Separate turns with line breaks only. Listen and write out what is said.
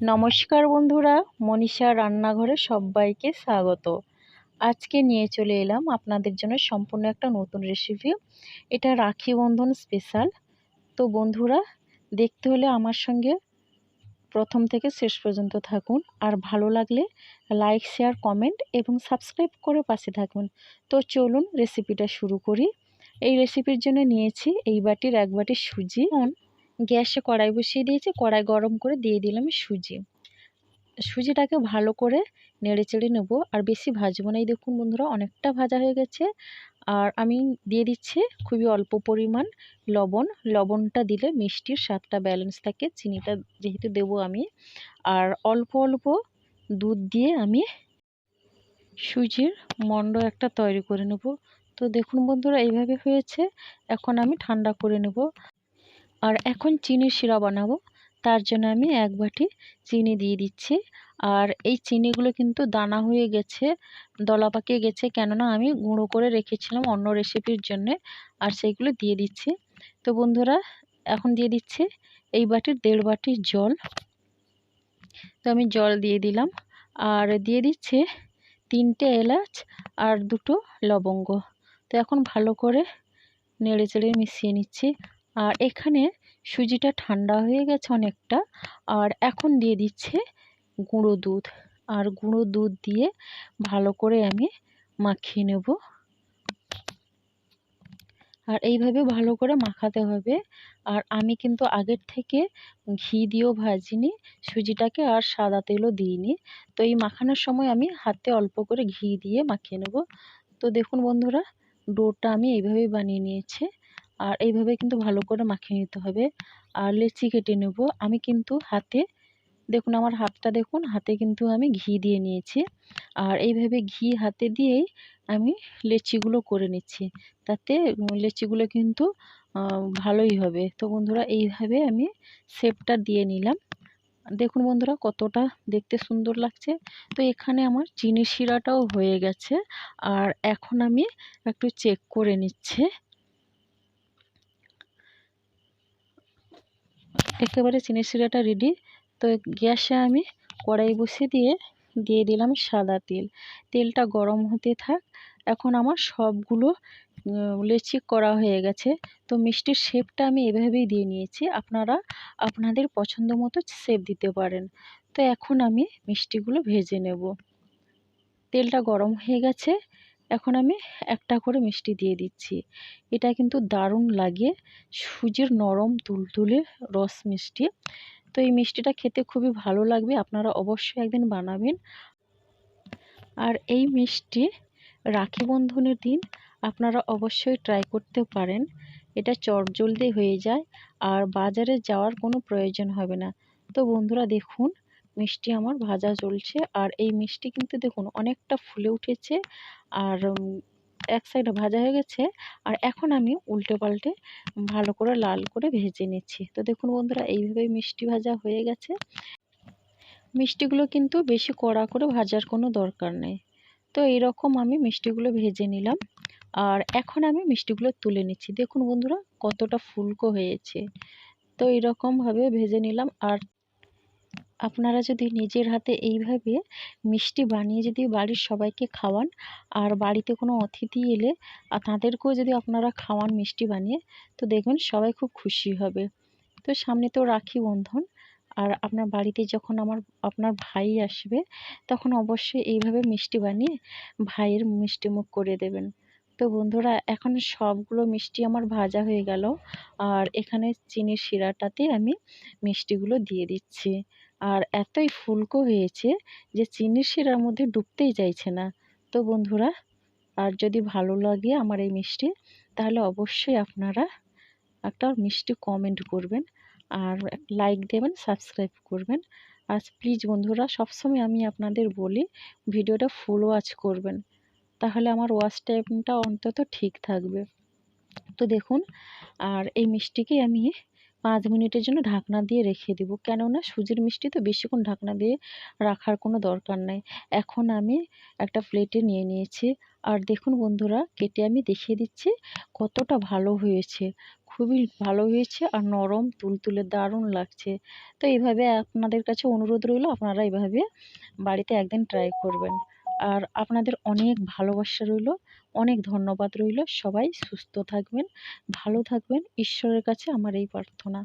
নমস্কার বন্ধুরা, মনীষা রান্নাঘরে সবাইকে স্বাগত। আজকে নিয়ে চলে এলাম আপনাদের জন্য সম্পূর্ণ একটা নতুন রেসিপি এটা রাখি বন্ধন স্পেশাল তো বন্ধুরা, দেখতে হলে আমার সঙ্গে প্রথম থেকে শেষ পর্যন্ত থাকুন। আর ভালো লাগলে লাইক শেয়ার কমেন্ট এবং সাবস্ক্রাইব করে পাশে থাকুন। তো চলুন রেসিপিটা শুরু করি। এই রেসিপির জন্য নিয়েছি এই বাটির এক বাটি সুজি। গ্যাসে কড়াই বসিয়ে দিয়েছি, কড়াই গরম করে দিয়ে দিলাম সুজি। সুজিটাকে ভালো করে নেড়ে চেড়ে নেব, আর বেশি ভাজবো না। এই দেখুন বন্ধুরা, অনেকটা ভাজা হয়ে গেছে। আর আমি দিয়ে দিচ্ছি খুবই অল্প পরিমাণ লবণ। লবণটা দিলে মিষ্টির স্বাদটা ব্যালেন্স থাকে, চিনিটা যেহেতু দেবো আমি। আর অল্প অল্প দুধ দিয়ে আমি সুজির মণ্ড একটা তৈরি করে নেব। তো দেখুন বন্ধুরা, এইভাবে হয়েছে। এখন আমি ঠান্ডা করে নেব। আর এখন চিনির শিরা বানাবো। তার জন্য আমি এক বাটি চিনি দিয়ে দিচ্ছি। আর এই চিনিগুলো কিন্তু দানা হয়ে গেছে, দলা পাকিয়ে গেছে। কেননা আমি গুঁড়ো করে রেখেছিলাম অন্য রেসিপির জন্যে। আর সেইগুলো দিয়ে দিচ্ছি। তো বন্ধুরা, এখন দিয়ে দিচ্ছি এই বাটির দেড় বাটির জল। তো আমি জল দিয়ে দিলাম। আর দিয়ে দিচ্ছে তিনটে এলাচ আর দুটো লবঙ্গ। তো এখন ভালো করে নেড়ে চেড়ে মিশিয়ে নিচ্ছি। আর এখানে সুজিটা ঠান্ডা হয়ে গেছে অনেকটা। আর এখন দিয়ে দিচ্ছে গুঁড়ো দুধ। আর গুঁড়ো দুধ দিয়ে ভালো করে আমি মাখিয়ে নেব। আর এইভাবে ভালো করে মাখাতে হবে। আর আমি কিন্তু আগের থেকে ঘি দিয়েও ভাজিনি, সুজিটাকে আর সাদা তেলও দিইনি। তো এই মাখানোর সময় আমি হাতে অল্প করে ঘি দিয়ে মাখিয়ে নেব। তো দেখুন বন্ধুরা, ডোটা আমি এইভাবেই বানিয়ে নিয়েছি। আর এইভাবে কিন্তু ভালো করে মাখিয়ে নিতে হবে। আর লেচি কেটে নেব। আমি কিন্তু হাতে, দেখুন আমার হাতটা দেখুন, হাতে কিন্তু আমি ঘি দিয়ে নিয়েছি। আর এইভাবে ঘি হাতে দিয়েই আমি লেচিগুলো করে নিচ্ছি। তাতে লেচিগুলো কিন্তু ভালোই হবে। তো বন্ধুরা, এইভাবে আমি শেপটা দিয়ে নিলাম। দেখুন বন্ধুরা, কতটা দেখতে সুন্দর লাগছে। তো এখানে আমার চিনি শিরাটাও হয়ে গেছে। আর এখন আমি একটু চেক করে নিচ্ছে। একেবারে চিনির শিরাটা রেডি তো গ্যাসে আমি কড়াই বসিয়ে দিয়ে দিয়ে দিলাম সাদা তেল। তেলটা গরম হতে থাক। এখন আমার সবগুলো লেচি করা হয়ে গেছে। তো মিষ্টির শেপটা আমি এভাবেই দিয়ে নিয়েছি। আপনারা আপনাদের পছন্দ মতো শেপ দিতে পারেন। তো এখন আমি মিষ্টিগুলো ভেজে নেব। তেলটা গরম হয়ে গেছে। এখন আমি একটা করে মিষ্টি দিয়ে দিচ্ছি। এটা কিন্তু দারুণ লাগে। সুজির নরম তুলতুলে রস মিষ্টি। তো এই মিষ্টিটা খেতে খুবই ভালো লাগবে। আপনারা অবশ্যই একদিন বানাবেন। আর এই মিষ্টি রাখি বন্ধনের দিন আপনারা অবশ্যই ট্রাই করতে পারেন। এটা চটজলদি হয়ে যায়। আর বাজারে যাওয়ার কোনো প্রয়োজন হবে না। তো বন্ধুরা দেখুন মিষ্টি আমার ভাজা চলছে। আর এই মিষ্টি কিন্তু দেখুন, অনেকটা ফুলে উঠেছে। আর এক সাইডে ভাজা হয়ে গেছে। আর এখন আমি উল্টে পাল্টে ভালো করে লাল করে ভেজে নিচ্ছি। তো দেখুন বন্ধুরা, এইভাবেই মিষ্টি ভাজা হয়ে গেছে। মিষ্টিগুলো কিন্তু বেশি কড়া করে ভাজার কোনো দরকার নেই। তো এইরকম আমি মিষ্টিগুলো ভেজে নিলাম। আর এখন আমি মিষ্টিগুলো তুলে নিচ্ছি। দেখুন বন্ধুরা, কতটা ফুলকো হয়েছে। তো এইরকমভাবে ভেজে নিলাম। আর আপনারা যদি নিজের হাতে এইভাবে মিষ্টি বানিয়ে যদি বাড়ির সবাইকে খাওয়ান, আর বাড়িতে কোনো অতিথি এলে আর তাদেরকেও যদি আপনারা খাওয়ান মিষ্টি বানিয়ে, তো দেখবেন সবাই খুব খুশি হবে। তো সামনে তো রাখি বন্ধন, আর আপনার বাড়িতে যখন আমার, আপনার ভাই আসবে, তখন অবশ্যই এইভাবে মিষ্টি বানিয়ে ভাইয়ের মিষ্টি মুখ করে দেবেন। তো বন্ধুরা, এখন সবগুলো মিষ্টি আমার ভাজা হয়ে গেল, আর এখানে চিনির শিরাটাতে আমি মিষ্টিগুলো দিয়ে দিচ্ছি। আর এতই ফুলকো হয়েছে যে চিনির শিরার মধ্যে ডুবতেই চাইছে না। তো বন্ধুরা, আর যদি ভালো লাগে আমার এই মিষ্টি, তাহলে অবশ্যই আপনারা একটা মিষ্টি কমেন্ট করবেন আর লাইক দেবেন সাবস্ক্রাইব করবেন। আর প্লিজ বন্ধুরা, সবসময় আমি আপনাদের বলি, ভিডিওটা ফুল ওয়াচ করবেন। তাহলে আমার ওয়াচ টাইমটা অন্তত ঠিক থাকবে। তো দেখুন, আর এই মিষ্টিকে আমি পাঁচ মিনিটের জন্য ঢাকনা দিয়ে রেখে দেবো। কেননা সুজির মিষ্টি তো বেশিক্ষণ ঢাকনা দিয়ে রাখার কোনো দরকার নেই। এখন আমি একটা প্লেটে নিয়ে নিয়েছি। আর দেখুন বন্ধুরা, কেটে আমি দেখিয়ে দিচ্ছি কতটা ভালো হয়েছে। খুবই ভালো হয়েছে আর নরম, তুলতুলে, দারুণ লাগছে। তো এইভাবে আপনাদের কাছে অনুরোধ রইল, আপনারা এইভাবে বাড়িতে একদিন ট্রাই করবেন। আর আপনাদের অনেক ভালোবাসা রইল, অনেক ধন্যবাদ রইল। সবাই সুস্থ থাকবেন, ভালো থাকবেন। ঈশ্বরের কাছে আমার এই প্রার্থনা।